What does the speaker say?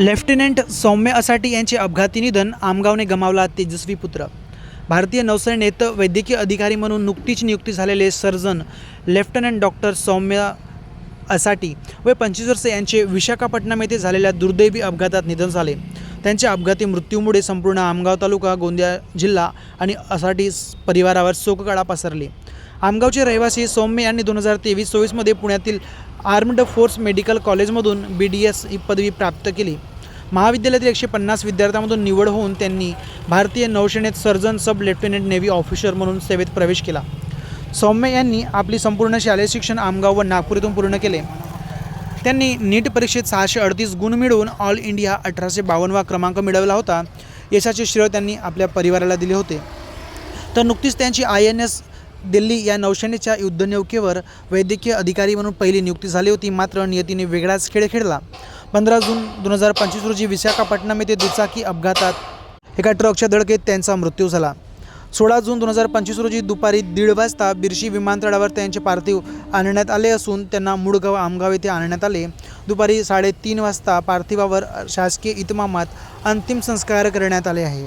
Lieutenant सौम्य असाठी यांचे अपघाती निधन आमगावने गमावला तेजस्वी पुत्र. भारतीय नौसेनेत वैद्यकीय अधिकारी म्हणून नुकतीच नियुक्ती झालेले सर्जन लेफ्टनंट डॉक्टर सौम्य असाठी व पंचवीस वर्षे यांचे विशाखापट्टणम येथे झालेल्या दुर्दैवी अपघातात निधन झाले. त्यांच्या अपघाती मृत्यूमुळे संपूर्ण आमगाव तालुका गोंदिया जिल्हा आणि असाठी परिवारावर शोककळा पसरली. आमगावचे रहिवासी सौम्य यांनी दोन हजार तेवीस चोवीसमध्ये पुण्यातील आर्म्ड फोर्स मेडिकल कॉलेजमधून बी डी एस ही पदवी प्राप्त केली. महाविद्यालयातील एकशे पन्नास विद्यार्थ्यांमधून निवड होऊन त्यांनी भारतीय नौसेनेत surgeon sub lieutenant navy officer म्हणून सेवेत प्रवेश केला. सौम्य यांनी आपली संपूर्ण शालेय शिक्षण आमगाव व नागपूर पूर्ण केले. त्यांनी नीट परीक्षेत सहाशे अडतीस गुण मिळवून ऑल इंडिया अठराशे बावन्नवा क्रमांक मिळवला होता. यशाचे श्रेय त्यांनी आपल्या परिवाराला दिले होते. तर नुकतीच त्यांची आय एन एस दिल्ली या नौसेनेच्या युद्धनौकेवर वैद्यकीय अधिकारी म्हणून पहिली नियुक्ती झाली होती. मात्र नियतीने वेगळाच खेळ खेळला. पंधरा जून दोन हजार पंचवीस रोजी विशाखापट्टणम येथे दुचाकी अपघातात एका ट्रकच्या धडकेत त्यांचा मृत्यू झाला. सोळा जून दोन हजार पंचवीस रोजी दुपारी दीड वाजता बिर्शी विमानतळावर त्यांचे पार्थिव आणण्यात आले असून त्यांना मुळगाव आमगाव येथे आणण्यात आले. दुपारी साडेतीन वाजता पार्थिवावर शासकीय इतमामात अंतिम संस्कार करण्यात आले आहे.